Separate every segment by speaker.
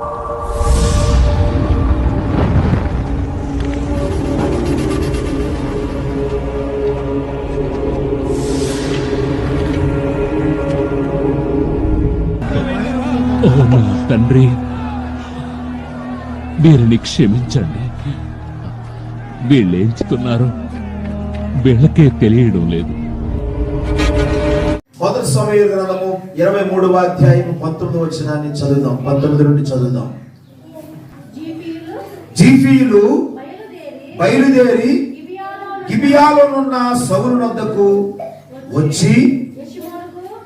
Speaker 1: ఓ నా తండ్రి వీరిని క్షమించండి. వీళ్ళేంచుతున్నారు వీళ్ళకే తెలియడం లేదు.
Speaker 2: సమయ గ్రంథము ఇరవై మూడవ అధ్యాయం పంతొమ్మిది వచ్చినాన్ని చదువుదాం. పంతొమ్మిది నుండి చదువుదాం.
Speaker 3: జీఫీయులు బయలుదేరి
Speaker 2: బయలుదేరి
Speaker 3: గిబియాలోను
Speaker 2: గిబియాలోనున్న సౌలు వద్దకు వచ్చి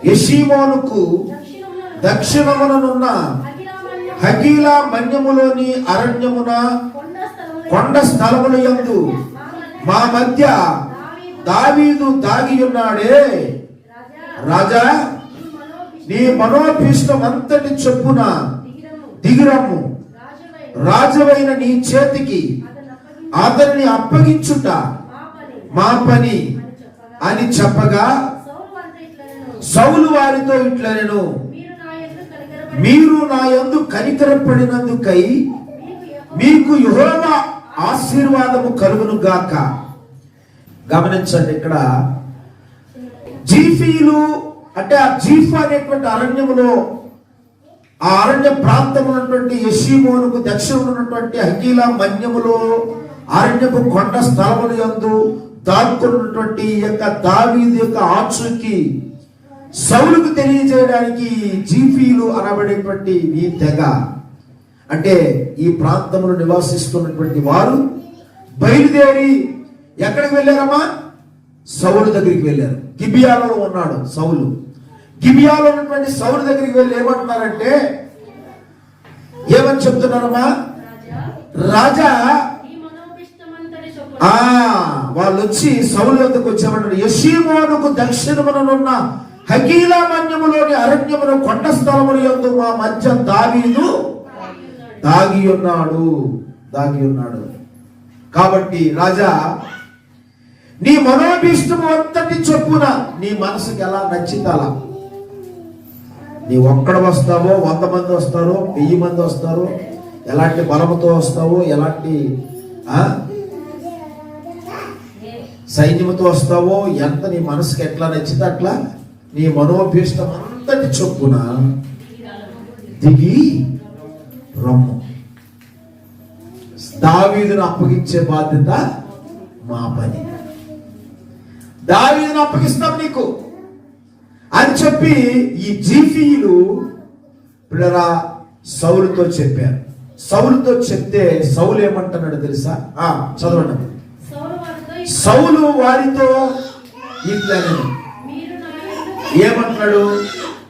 Speaker 2: యెషీమోనుకు
Speaker 3: దక్షిణమున
Speaker 2: దక్షిణముననున్న హకీలా మన్యములోని అరణ్యమున
Speaker 3: కొండ స్థలములు
Speaker 2: కొండ స్థలముల యందు మా మధ్య దావీదు దాగి ఉన్నాడే.
Speaker 3: రాజా
Speaker 2: నీ
Speaker 3: మనోభీష్టం
Speaker 2: అంతటి చొప్పున దిగిరమ్ము.
Speaker 3: రాజవైన
Speaker 2: నీ చేతికి అతన్ని అప్పగించుట
Speaker 3: మా పని అని చెప్పగా సౌలు
Speaker 2: వారితో
Speaker 3: ఇట్లా నేను
Speaker 2: మీరు నా ఎందు కనికరపడినందుకై
Speaker 3: మీకు యెహోవా
Speaker 2: ఆశీర్వాదము కలుగును గాక. గమనించండి ఇక్కడ జీఫీలు అంటే ఆ జీఫ్ అనేటువంటి అరణ్యములో ఆ అరణ్య ప్రాంతం ఉన్నటువంటి యశీమోనుకు దక్షిణం ఉన్నటువంటి హకీల మన్యములో అరణ్యపు కొండ స్థలములు యందు దాక్కున్నటువంటి ఈ యొక్క దావీది యొక్క ఆచుకి సౌలుకు తెలియజేయడానికి జీఫీలు అనబడేటువంటి ఈ తెగ. అంటే ఈ ప్రాంతంలో నివాసిస్తున్నటువంటి వారు బయలుదేరి ఎక్కడికి వెళ్ళారమ్మా? సౌలు దగ్గరికి వెళ్ళారు. గిబియాలో ఉన్నాడు సౌలు. గిబియాలో ఉన్నటువంటి సౌలు దగ్గరికి వెళ్ళి ఏమంటున్నారంటే ఏమని చెప్తున్నారమ్మా?
Speaker 3: రాజా
Speaker 2: ఆ వాళ్ళు వచ్చి సౌలు వద్దకు వచ్చామంటారు యశీమోనుకు దక్షిణముననున్న హకీలా మన్యములోని అరణ్యమును కొండ స్థలములు ఎందు మా మధ్య దావీదు దాగి ఉన్నాడు దాగి ఉన్నాడు. కాబట్టి రాజా నీ మనోభీష్టము అంతటి చొప్పున నీ మనసుకి ఎలా నచ్చింది అలా? నీ ఒక్కడ వస్తావో వంద మంది వస్తారో వెయ్యి మంది వస్తారో ఎలాంటి బలముతో వస్తావో ఎలాంటి సైన్యముతో వస్తావో ఎంత నీ మనసుకి ఎట్లా నచ్చితే అట్లా నీ మనోభీష్టం అంతటి చొప్పున దిగి రమ్ము. దావీదును అప్పగించే బాధ్యత మా పని. దావీదును అప్పగిస్తాం నీకు. అని చెప్పి ఈ జీఫీలు పిల్లరా సౌలుతో చెప్పారు. సౌలుతో చెప్తే సౌలు ఏమంటున్నాడు తెలుసా? ఆ చదవండి.
Speaker 3: సౌలు వారితో ఇట్లా,
Speaker 2: ఏమంటున్నాడు?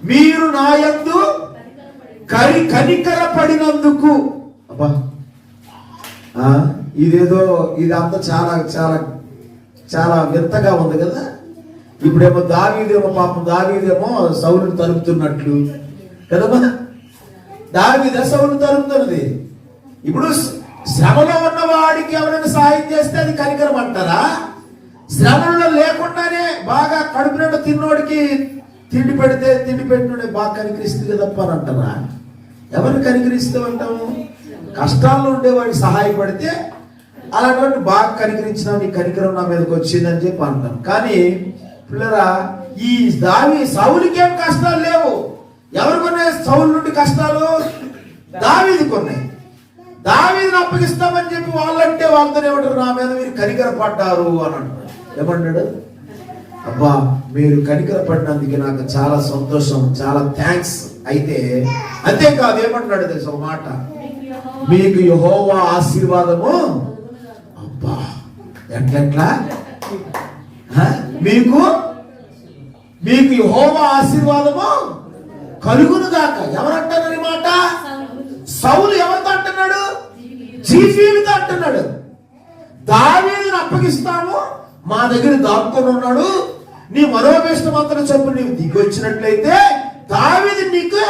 Speaker 2: మీరు నా యందు
Speaker 3: కనికరపడి
Speaker 2: కరి కనికర పడినందుకు అబ్బా ఇదేదో ఇదంతా చాలా చాలా చాలా వింతగా ఉంది కదా? ఇప్పుడేమో దావీదేమో పాపం దావీదేమో సౌలుని తలుపుతున్నట్లు కదమ్మా? దావీద సౌలు తలుపుతున్నది ఇప్పుడు శ్రమలో ఉన్న వాడికి ఎవరైనా సాయం చేస్తే అది కనికరం అంటారా? శ్రమలో లేకుండానే బాగా కడుపు నిండా తిన్నోడికి తిండి పెడితే తిండి పెట్టినోడే బాగా కనికరిస్తుంది తప్ప అని అంటారా? ఎవరు కనికరిస్తూ ఉంటాము కష్టాల్లో ఉండేవాడికి సహాయపడితే అలాంటి బాగా కనికరించిన నీ కనికరం నా మీదకి వచ్చిందని చెప్పి అంటాం కానీ పిల్లరా ఈ దావి సౌలికి ఏం కష్టాలు లేవు. ఎవరికి ఉన్నాయి సౌలు నుండి కష్టాలు? దావీది కొన్నాయి. దావీదిని అప్పగిస్తామని చెప్పి వాళ్ళంటే వాళ్ళతో ఏమంటారు? నా మీద మీరు కనికర పడ్డారు అని అంటారు ఏమన్నాడు అబ్బా మీరు కనికర పడినందుకు నాకు చాలా సంతోషం చాలా థ్యాంక్స్. అయితే అంతేకాదు ఏమంటున్నాడు తెలుసు ఒక మాట?
Speaker 3: మీకు యహోవా
Speaker 2: ఆశీర్వాదము అబ్బా ఎట్లెట్లా మీకు? మీకు హోమ ఆశీర్వాదము కలుగును గాక. ఎవరంటున్నారు మాట? సౌలు ఎవరితో అంటున్నాడు? జీఫీలతో అంటున్నాడు. దావీదుని అప్పగిస్తాము. మా దగ్గర దాక్కుని ఉన్నాడు. నీ మనోభీష్టం అంతా చెప్పు నీవు దిగి వచ్చినట్లయితే దావీది నీకు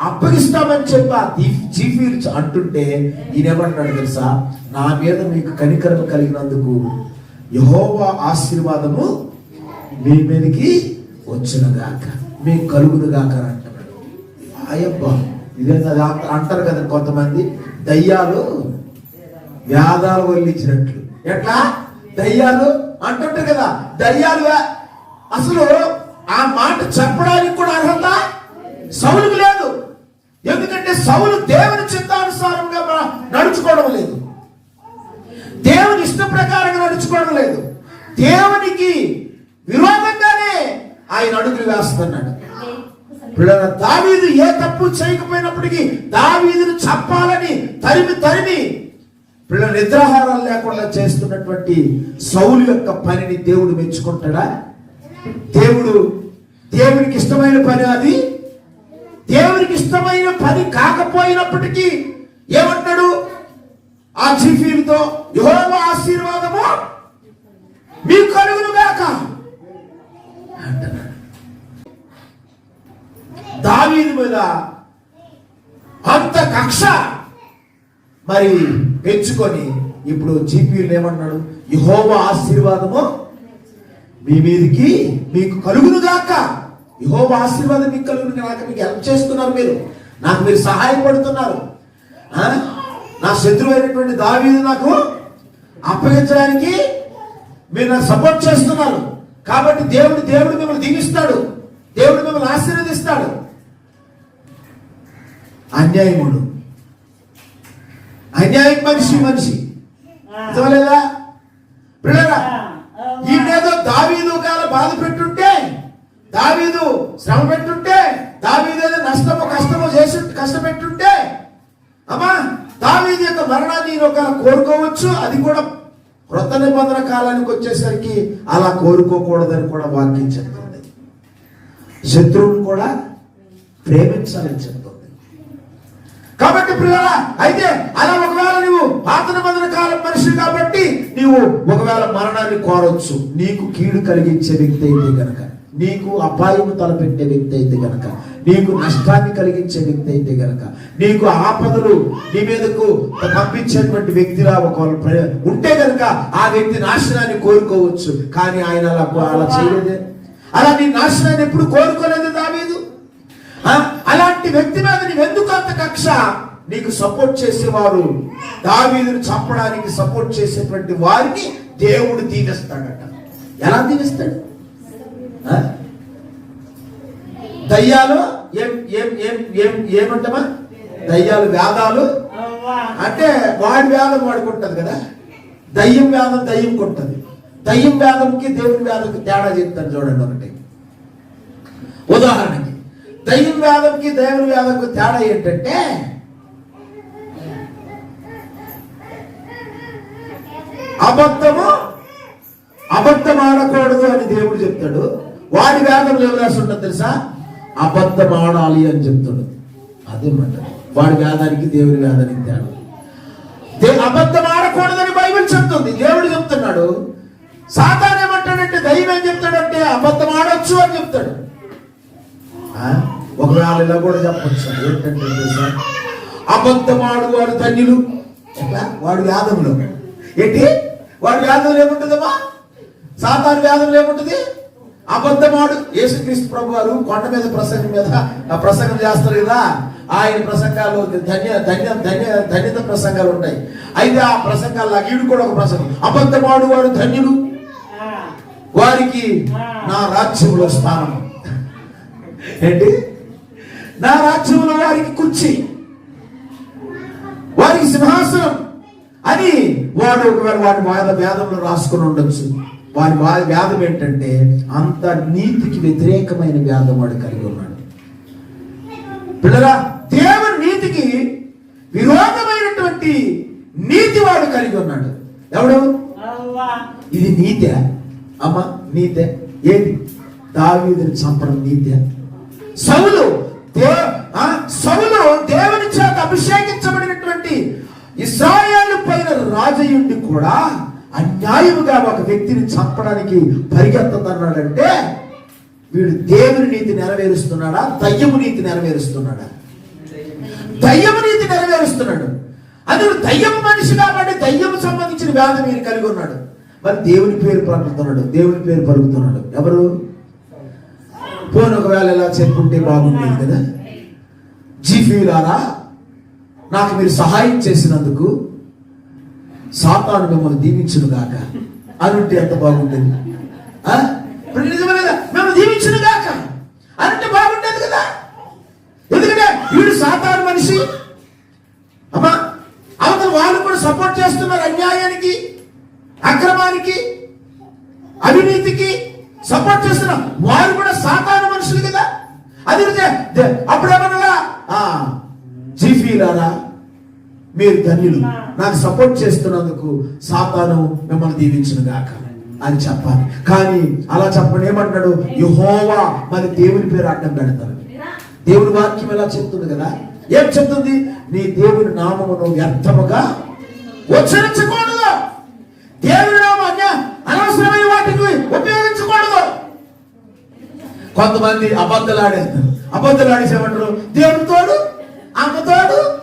Speaker 2: అప్పగిస్తామని చెప్పి ఆ దీ- జీఫీలు అంటుంటే ఈయనేమంటున్నాడు తెలుసా? నా మీద మీకు కనికరం కలిగినందుకు యహోవా ఆశీర్వాదము మీ మీదకి వచ్చునుగాక. మీకు కలుగునుగాక అని అంటున్నాడు. ఆయబ్బా ఇదేంటి అంటారు కదా కొంతమంది దయ్యాలు వ్యాధాలు వల్లించినట్లు. ఎట్లా? దయ్యాలు అంటుంటారు కదా దయ్యాలు అసలు ఆ మాట చెప్పడానికి కూడా అర్హత? సౌలుకు లేదు. ఎందుకంటే సౌలు దేవుని చిత్తానుసారంగా నడుచుకోవడం లేదు. దేవుని ఇష్ట ప్రకారంగా నడుచుకోవడం లేదు. దేవునికి విరోధంగానే ఆయన అడుగులు వేస్తున్నాడు. పిల్లల దావీదు ఏ తప్పు చేయకపోయినప్పటికీ దావీదును చంపాలని తరిమి తరిమి పిల్లల నిద్రాహారాలు లేకుండా చేస్తున్నటువంటి సౌలు యొక్క పనిని దేవుడు మెచ్చుకుంటాడా? దేవుడు దేవునికి ఇష్టమైన పని అది. దేవునికి ఇష్టమైన పని కాకపోయినప్పటికీ ఏమంటాడు? ఆ చీఫీలతో యెహోవా ఆశీర్వాదము మీకు కలుగును గాక దావీది మీద అంత కక్ష మరి పెంచుకొని ఇప్పుడు జీపీలు ఏమన్నాడు యహోవా ఆశీర్వాదము మీ మీదకి మీకు కలుగును గాక యహోవా ఆశీర్వాదం మీకు కలుగును గాక మీకు హెల్ప్ చేస్తున్నారు మీరు. నాకు మీరు సహాయపడుతున్నారు? నా శత్రువు అయినటువంటి దావీదు నాకు అప్పగించడానికి మీరు నాకు సపోర్ట్ చేస్తున్నారు. కాబట్టి దేవుడు దేవుడు మిమ్మల్ని దీవిస్తాడు. దేవుడు మిమ్మల్ని ఆశీర్వదిస్తాడు. అన్యాయముడు. అన్యాయం మనిషి మనిషి. నిజమలేదా శ్రమ పెట్టుంటే దావీదు ఏదో నష్టమో కష్టమో చేసి కష్టపెట్టుంటే అమ్మా దావీది యొక్క మరణాన్ని ఒక కోరుకోవచ్చు అది కూడా వృత్త నిబంధన కాలానికి వచ్చేసరికి అలా కోరుకోకూడదని కూడా వాక్యం చెప్తుంది. శత్రువుని కూడా ప్రేమించాలని చెప్తుంది. కాబట్టి ప్రియులా అయితే అలా ఒకవేళ నువ్వు పాత నిబంధన కాలం మనిషి కాబట్టి నీవు ఒకవేళ మరణాన్ని కోరొచ్చు. నీకు కీడు కలిగించే వ్యక్తి అయితే గనక. నీకు అపాయము తలపెట్టే వ్యక్తి అయితే గనక నీకు నష్టాన్ని కలిగించే వ్యక్తి అయితే గనక నీకు ఆపదలు నీ మీదకు పంపించేటువంటి వ్యక్తిలా ఒక ఉంటే గనక ఆ వ్యక్తి నాశనాన్ని కోరుకోవచ్చు. కానీ ఆయన అలా అలా చేయలేదే. అలా నీ నాశనాన్ని ఎప్పుడు కోరుకోలేదు దావీదు. అలాంటి వ్యక్తి మీద నీవు ఎందుకు అంత కక్ష? నీకు సపోర్ట్ చేసేవారు. దావీదును చంపడానికి సపోర్ట్ చేసేటువంటి వారిని దేవుడు దీవిస్తాడట. ఎలా దీవిస్తాడు? దయ్యాలు ఏం ఏం ఏం ఏం ఏమంటామా? దయ్యాలు వేదాలు. అంటే వాడి వేదం వాడుకుంటది కదా? దయ్యం వేదం దయ్యం కొంటది దయ్యం వేదంకి దేవుని వేదంకి తేడా చెప్తాను చూడండి ఒకటి. ఉదాహరణకి దయ్యం వేదంకి దేవుని వేదంకి తేడా ఏంటంటే అబద్ధము అబద్ధం ఆడకూడదు అని దేవుడు చెప్తాడు. వాడి వేదంలో ఏం రాసి ఉంటుంది తెలుసా? అబద్ధమాడాలి అని చెప్తాడు అదే మాట. వాడి వేదానికి దేవుడి వేదానికి తేడా. దే- అబద్ధం ఆడకూడదని బైబిల్ చెప్తుంది. దేవుడు చెప్తున్నాడు సాతాన్ ఏమంటాడంటే దైవం ఏం చెప్తాడంటే అబద్ధం ఆడొచ్చు అని చెప్తాడు. ఆ? ఒకవేళ ఇలా కూడా చెప్పచ్చు. ఏంటంటే తెలుసా? అబద్ధమాడు వాడు ధన్యులు. ఎట్లా? వాడు వ్యాధంలో ఏంటి? వాడు వ్యాధంలో ఏముంటుందమ్మా? సాతాన్ వ్యాధంలో ఏముంటుంది? అబద్ధమాడు యేసుక్రీస్తు ప్రభు వారు కొండ మీద ప్రసంగం మీద ఆ ప్రసంగం చేస్తారు కదా ఆయన ప్రసంగాలు ధన్య ధన్య ధన్య ధన్యత ప్రసంగాలు ఉంటాయి. అయితే ఆ ప్రసంగాల్లో ఈడు కూడా ఒక ప్రసంగం. అబద్ధమాడు వాడు ధన్యుడు? వారికి నా రాజ్యంలో స్థానం ఏంటి? నా రాజ్యంలో వారికి కుర్చీ. వారికి సింహాసనం. అని వాడు ఒకవేళ వాడి వేద వేదంలో రాసుకుని ఉండొచ్చు. వాడి వా- వేదం ఏంటంటే అంత నీతికి వ్యతిరేకమైన వేదం వాడు కలిగి ఉన్నాడు. పిల్లరా దేవుని నీతికి విరోధమైనటువంటి నీతి వాడు కలిగి ఉన్నాడు. ఎవడు? ఇది నీతే. అమ్మ నీతే. ఏది? దావీదుని చంపడం నీతే. సౌలు దే ఆ, సౌలు దేవుని చేత అభిషేకించబడినటువంటి ఇస్రాయేల్ పైన రాజయుండి కూడా అన్యాయముగా ఒక వ్యక్తిని చంపడానికి పరిగెత్తదన్నాడంటే వీడు దేవుని నీతి నెరవేరుస్తున్నాడా? దయ్యము నీతి నెరవేరుస్తున్నాడా? దయ్యము నీతి నెరవేరుస్తున్నాడు. అందుకు దయ్యం మనిషి కాబట్టి దయ్యము సంబంధించిన వ్యాధి మీరు కలిగి ఉన్నాడు. మరి దేవుని పేరు పలుకుతున్నాడు. దేవుని పేరు పలుకుతున్నాడు. ఎవరు? పోను ఒకవేళ ఇలా చెప్పుంటే బాగుండేది కదా? జీఫీలారా నాకు మీరు సహాయం చేసినందుకు సాతాను మిమ్మల్ని దీవించును గాక అని ఉంటే ఎంత బాగుంటుంది ఆ? నిజమే కదా. మిమ్మల్ని దీవించును గాక అంటే బాగుండేది కదా. ఎందుకంటే వీడు సాతాను మనిషి. అమ్మా అవతల వాళ్ళు కూడా సపోర్ట్ చేస్తున్నారు అన్యాయానికి అక్రమానికి అవినీతికి సపోర్ట్ చేస్తున్నారు వారు కూడా సాతాను మనుషులు కదా. అది అప్పుడు ఏమన్నా జీఫీలారా మీరు ధన్యులు. నాకు సపోర్ట్ చేస్తున్నందుకు సాతాను మిమ్మల్ని దీవించును గాక అని చెప్పాలి. కానీ అలా చెప్పడం ఏమంటాడు? యహోవా మరి దేవుని పేరు అడ్డం పెడతారు దేవుని వాక్యం ఎలా చెప్తుంది కదా? ఏం చెప్తుంది? నీ దేవుని నామమును వ్యర్థముగా ఉచ్చరించకూడదు. దేవుని నామం అనవసరమైన వాటికి ఉపయోగించకూడదు. కొంతమంది అబద్ధలాడేస్తారు ఆడేస్తారు. అబద్ధాలు ఆడేసేమంటారు? దేవుని తోడు అమ్మ తోడు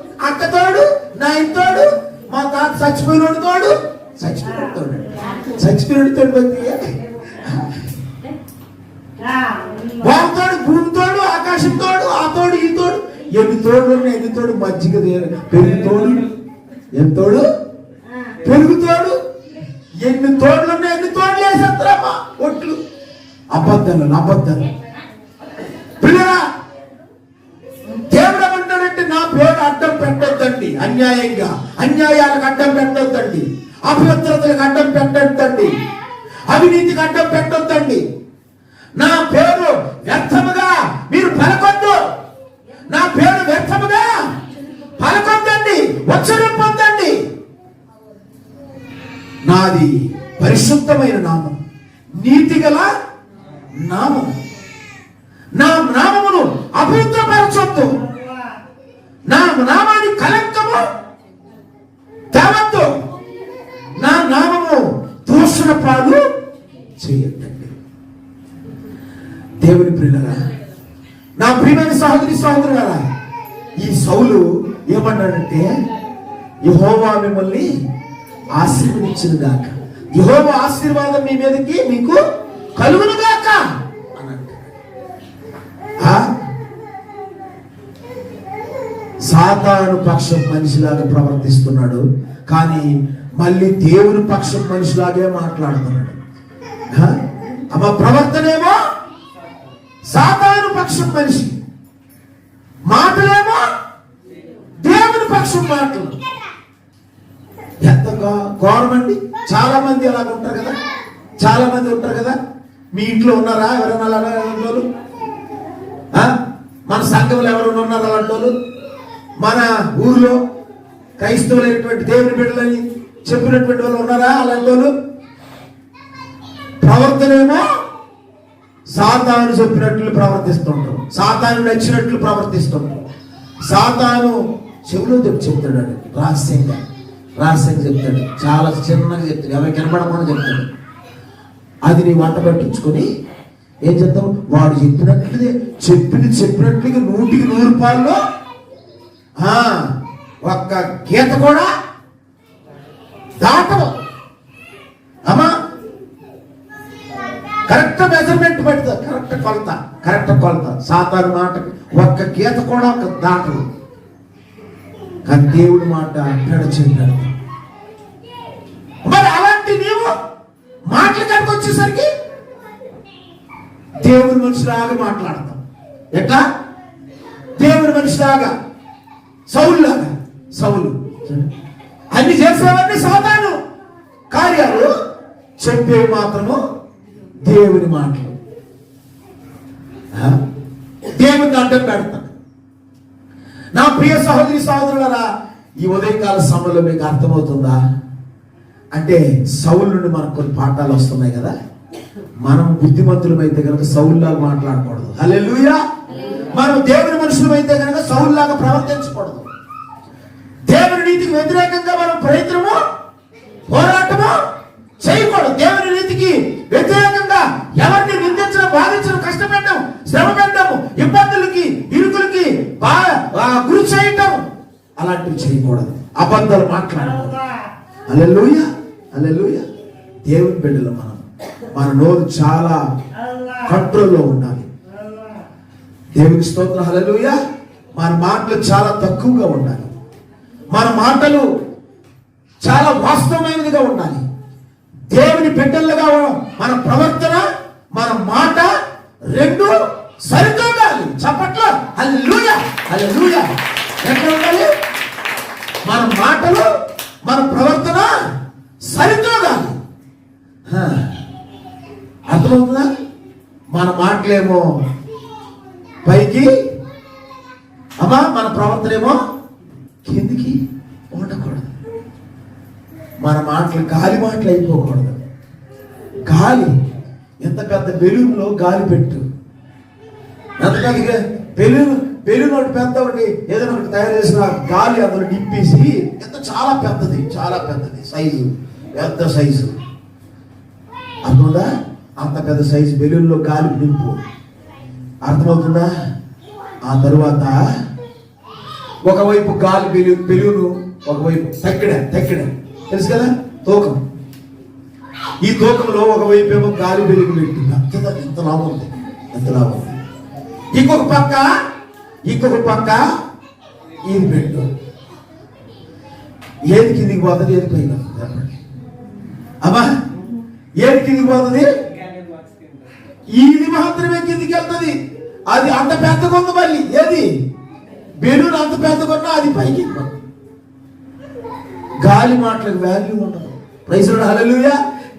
Speaker 2: నా ఇంతోడు మా తాత చచ్చిపోయినోడు తోడు? చచ్చిపోయినోడు తోడు. చచ్చిపోయినోడు తోడు బతికి వారితోడు భూమితోడు ఆకాశం తోడు ఆ తోడు ఈ తోడు. ఎన్ని తోడు ఉన్నాయి? ఎన్ని తోడు? మజ్జిగ పెరుగుతోడు ఎంతోడు తోడు. ఎన్ని తోడు? తోడు. ఎన్ని ఉన్నాయి? ఎన్ని తోడ్లు వేసేస్తారమ్మా ఒట్లు? అబద్ధాలు అబద్ధాలు పిల్లరా దేవుడు ఏమంటాడంటే నా పేరు అడ్డం పెట్టొద్దండి. అన్యాయంగా. అన్యాయాలకు అడ్డం పెట్టొద్దండి. అపవిత్రతలకు అడ్డం పెట్టొద్దండి. అవినీతికి అడ్డం పెట్టొద్దండి. నా పేరు వ్యర్థముగా మీరు పలకొద్దు. నా పేరు వ్యర్థముగా పలకొద్దండి. ఉచ్చరింపొద్దండి నాది పరిశుద్ధమైన నామం. నీతిగల నామం. నా నామమును అభివృద్ధి పరచొద్దు నా నామాన్ని కలంకము తేవద్దు. నా నామము దూషణ పాలు చేయొద్దండి. దేవుని ప్రియులరా నా ప్రియమైన సహోదరి కదా ఈ సౌలు ఏమన్నాడంటే యహోవా మిమ్మల్ని ఆశీర్వదించిన దాకా యహోవా ఆశీర్వాదం మీ మీదకి మీకు కలుగును గాక అని అంటాడు. ఆ? సాతాను పక్షం మనిషిలాగా ప్రవర్తిస్తున్నాడు. కానీ మళ్ళీ దేవుని పక్షం మనిషిలాగే మాట్లాడుతున్నాడు. అమ్మ ప్రవర్తనేమో సాతాను పక్షం మనిషి. మాటలేమో దేవుని పక్షం మాటలు. ఎంత ఘో- చాలా మంది అలాగ ఉంటారు కదా. చాలా మంది ఉంటారు కదా. మీ ఇంట్లో ఉన్నారా? ఎవరైనా అలా వాళ్ళు? మన సంఘంలో ఎవరైనా ఉన్నారా అలాంటి వాళ్ళు? మన ఊర్లో క్రైస్తవులైనటువంటి దేవుని బిడ్డలని చెప్పినటువంటి వాళ్ళు ఉన్నారా? అలాంటి వాళ్ళు ప్రవర్తనేమో సాతాను చెప్పినట్లు ప్రవర్తిస్తుంటాం సాతాను నచ్చినట్లు ప్రవర్తిస్తుంటాం సాతాను చెవిలో చెప్పి చెప్తాడు రహస్యంగా. రహస్యంగా చెప్తాడు. చాలా చిన్నగా చెప్తాడు. ఎవరికి కనపడకుండా చెప్తాడు. అది నీ వంట పట్టించుకొని ఏం చేద్దాం వాడు చెప్పినట్లుగా చెప్పింది చెప్పినట్లుగా నూటికి నూరు రూపాయల్లో ఒక్క గీత కూడా దాటవు అమ్మా కరెక్ట్ మెజర్మెంట్ పెడతా కరెక్ట్ కొలత కరెక్ట్ కొలత. సాతాను మాట ఒక్క గీత కూడా ఒక దాటదు. కానీ దేవుడి మాట పెడచెందాడు మరి అలాంటి నీవు మాటల కనుక వచ్చేసరికి దేవుని మనిషిలాగా మాట్లాడతాం ఎట్లా? దేవుని మనిషిలాగా. సౌలులాగా సౌలు. అన్ని చేసేవన్నీ సాతాను. కార్యాలు చెప్పేవి మాత్రము దేవుని మాటలు. దేవుని అడ్డం పెడతాను నా ప్రియ సహోదరి సహోదరులరా ఈ ఉదయకాల సమయంలో మీకు అర్థమవుతుందా? అంటే సౌలు నుండి మనకు కొన్ని పాఠాలు వస్తున్నాయి కదా? మనం బుద్ధిమంతులమైతే కనుక సౌల్లాగా మాట్లాడకూడదు. హల్లెలూయా! మనం దేవుని మనుషులమైతే కనుక సౌల్లాగా ప్రవర్తించకూడదు. నీతికి వ్యతిరేకంగా మనం ప్రయత్నము పోరాటము చేయకూడదు. దేవుని నీతికి వ్యతిరేకంగా ఎవరిని నిందించడం బాధించడం కష్టపెట్టడం శ్రమ పెట్టడం ఇబ్బందులకి ఇరుకులకి బా- గురి చేయటం అలాంటివి చేయకూడదు. అబద్ధాలు మాట్లాడకూడదు. Hallelujah hallelujah. దేవుని బిడ్డలు మనం మన నోరు చాలా కంట్రోల్లో ఉండాలి. దేవుని స్తోత్రం. హలలుయ మన మాటలు చాలా తక్కువగా ఉండాలి. మన మాటలు చాలా వాస్తవమైనదిగా ఉండాలి. దేవుని బిడ్డలుగా మన ప్రవర్తన మన మాట రెండు సరితూగాలి చప్పట్లో హల్లెలూయా హల్లెలూయా ఎట్లా ఉండాలి మన మాటలు మన ప్రవర్తన సరితూగాలి హా. అర్థమవుతుందా మన మాటలేమో పైకి అమ్మా మన ప్రవర్తన ఏమో కిందికి ఉండకూడదు మన మాటలు గాలి మాటలు అయిపోకూడదు గాలి ఎంత పెద్ద బెలూన్లో గాలి పెట్టు? ఎంత బెలూన్ బెలూన్ ఒకటి పెద్ద ఒకటి ఏదైనా ఒకటి తయారు చేసిన గాలి అందులో నింపేసి ఎంత చాలా పెద్దది చాలా పెద్దది సైజు పెద్ద సైజు అర్థమవుతుందా? అంత పెద్ద సైజు బెలూన్లో గాలి నింపు. అర్థమవుతుందా? ఆ తరువాత ఒకవైపు గాలి బెలూ బెలూను ఒకవైపు తక్కిడ తక్కిడ. తెలుసు కదా? తూకం. ఈ తూకంలో ఒకవైపు ఏమో గాలి బెలుగు పెట్టు. అంత ఎంత లాభం ఉంది? ఎంత లాభం ఉంది? ఇంకొక పక్క ఇంకొక పక్క ఇది పెట్టు ఏది కిందికి పోతుంది ఏది పైన చెప్పండి. అమ్మా ఏది కిందికి పోతుంది? ఇది మాత్రమే కిందికి వెళ్తుంది. అది అంత పెద్దగా ఉంది మళ్ళీ ఏది? బెలూన్ అంత పెద్దగా ఉన్నా అది పైకి గాలి మాటలకు వాల్యూ ఉండదు. ప్రైసుడు హల్లెలూయా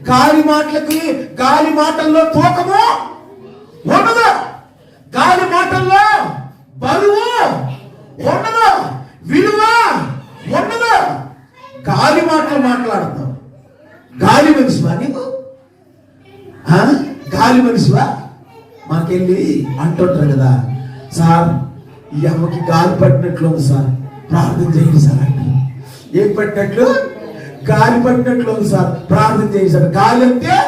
Speaker 2: గాలి మాటలకి గాలి మాటల్లో తూకము ఉండదు. గాలి మాటల్లో బరువు ఉండదు. విలువ ఉండదు. గాలి మాటలు మాట్లాడతాం గాలి మనిషివా నీకు గాలి మనిషివా? మాకెళ్ళి అంటుంటారు కదా సార్ ఈ అమ్మకి గాలి పట్టినట్లు ఉంది సార్. ప్రార్థన చేయండి సార్ అంటే ఏం పట్టినట్లు? గాలి పట్టినట్లు ఉంది సార్. ప్రార్థన చేయండి సార్. గాలి అంటే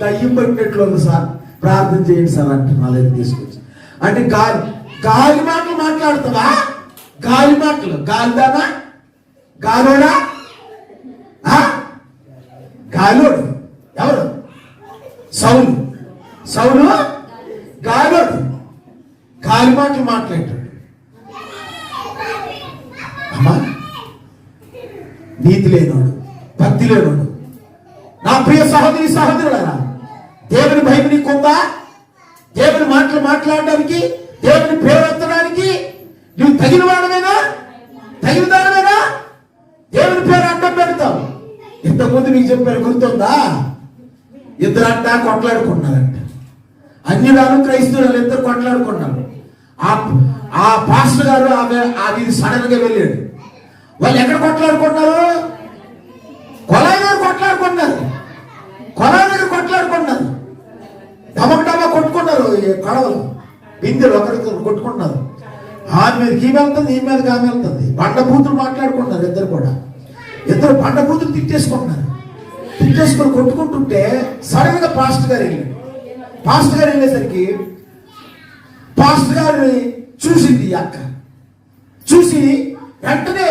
Speaker 2: దయ్యం పట్టినట్లు ఉంది సార్. ప్రార్థన చేయండి సార్ అంటే నా దగ్గర తీసుకొచ్చి. అంటే గాలి గాలి మాటలు మాట్లాడుతావా? గాలి మాటలు. గాలిదానా గాలోడా? ఆ? గాలోడు. ఎవరు సౌలు. సౌలు? గాలోడు. గాలి మాటలు మాట్లాడాడు అమ్మా నీతి లేనోడు భక్తి లేనుడు నా ప్రియ సహోదరి సహోదరులారా దేవుని భయం నీకుందా? దేవుని మాటలు మాట్లాడడానికి దేవుని పేరెత్తడానికి నువ్వు తగిన వాడమేనా తగిన దానమేనా దేవుని పేరు అడ్డం పెడతావు. ఇంతకుముందు నీకు చెప్పారు గుర్తుందా? ఇద్దరు అంట కొట్లాడుకున్నారంట. అన్ని క్రైస్తవులు ఇద్దరు కొట్లాడుకున్నారు. ఆ ఆ పాస్టర్ గారు ఆమె అది సడన్గా వెళ్ళాడు. వాళ్ళు ఎక్కడ కొట్లాడుకున్నారు? కొలాయి దగ్గర కొట్లాడుకున్నారు. కొలాయి దగ్గర కొట్లాడుకున్నారు. డమక్ డమా కొట్టుకున్నారు కడవలు. బిందెలు ఒకరికి కొట్టుకున్నారు ఆమె మీదకి ఈమె వెళ్తుంది ఈ మీదకి ఆమె వెళ్తుంది. బండ బూతులు ఇద్దరు కూడా. ఇద్దరు పండబూతులు తిట్టేసుకుంటున్నారు. తిట్టేసుకొని కొట్టుకుంటుంటే సడన్గా పాస్టర్ గారు వెళ్ళాడు పాస్ట్ గారు వెళ్ళేసరికి పాస్ట్ గారిని చూసింది ఈ అక్క. చూసి వెంటనే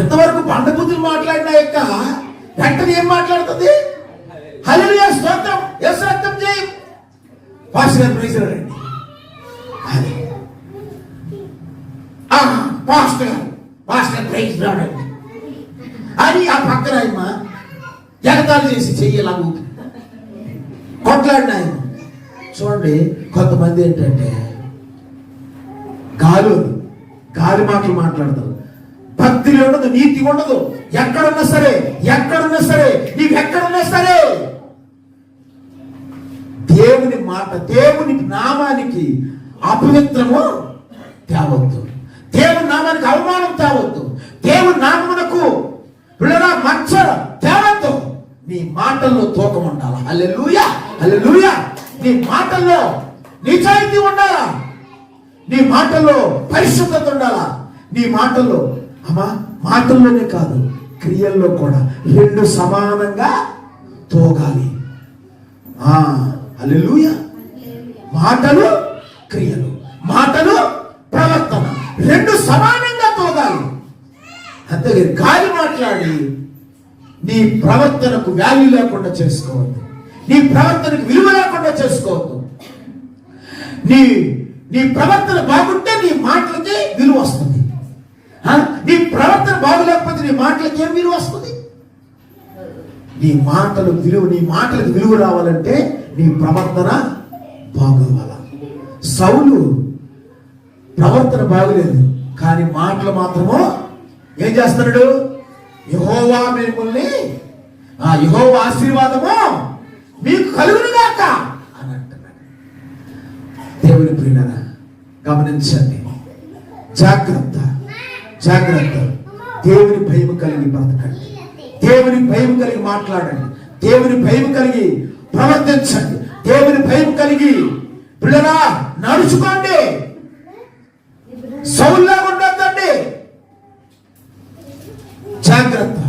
Speaker 2: ఎంతవరకు బండబుద్ధులు మాట్లాడిన యొక్క వెంటనే ఏం మాట్లాడుతుంది? హల్లెలూయా స్తోత్రం. ఎస్ రక్తం చేయి. పాస్టర్ గారు ప్రైజ్ అది. పాస్టర్ గారు. పాస్టర్ ప్రైజ్ రాడండి అని ఆ పక్కన ఆయన ఎగతాళి చేసి చెయ్యాల కొట్లాడిన ఆయన. చూడండి కొంతమంది ఏంటంటే గాలు గాలి మాటలు మాట్లాడతారు. భక్తి ఉండదు నీతి ఉండదు. ఎక్కడున్నా సరే ఎక్కడున్నా సరే నీవు ఎక్కడున్నా సరే. దేవుని మాట దేవుని నామానికి అపవిత్రము తేవద్దు. దేవుని నామానికి అవమానం తేవద్దు. దేవుని నామమునకు పిల్లరా మచ్చ తేవద్దు. నీ మాటల్లో తూకం ఉండాలా? హల్లెలూయా హల్లెలూయా. నీ మాటల్లో నిజాయితీ ఉండాలా? నీ మాటల్లో పరిశుద్ధత ఉండాలా? నీ మాటల్లో అమ్మా మాటల్లోనే కాదు క్రియల్లో కూడా. రెండు సమానంగా తోగాలి. ఆ మాటలు క్రియలు. మాటలు ప్రవర్తన. రెండు సమానంగా తోగాలి. అంతే గాలి మాట్లాడి నీ ప్రవర్తనకు వాల్యూ లేకుండా చేసుకోవద్దు. నీ ప్రవర్తనకు విలువ లేకుండా చేసుకోవద్దు. నీ నీ ప్రవర్తన బాగుంటే నీ మాటలకి విలువ వస్తుంది. నీ ప్రవర్తన బాగులేకపోతే నీ మాటలకి ఏం విలువ వస్తుంది? నీ మాటలు విలువ నీ మాటలకు విలువ రావాలంటే నీ ప్రవర్తన బాగోవాల? సౌలు ప్రవర్తన బాగలేదు కానీ మాటలు మాత్రము ఏం చేస్తున్నాడు? యహోవా మిమ్మల్ని ఆ యహోవా ఆశీర్వాదము మీకు కలుగునుగాక అని అంటున్నాడు. దేవుని ప్రియులరా గమనించండి. జాగ్రత్త. జాగ్రత్త. దేవుని భయం కలిగి బ్రతకండి. దేవుని భయం కలిగి మాట్లాడండి. దేవుని భయం కలిగి ప్రవర్తించండి. దేవుని భయం కలిగి పిల్లరా నడుచుకోండి. సౌల్లాగా ఉండద్దండి. జాగ్రత్త.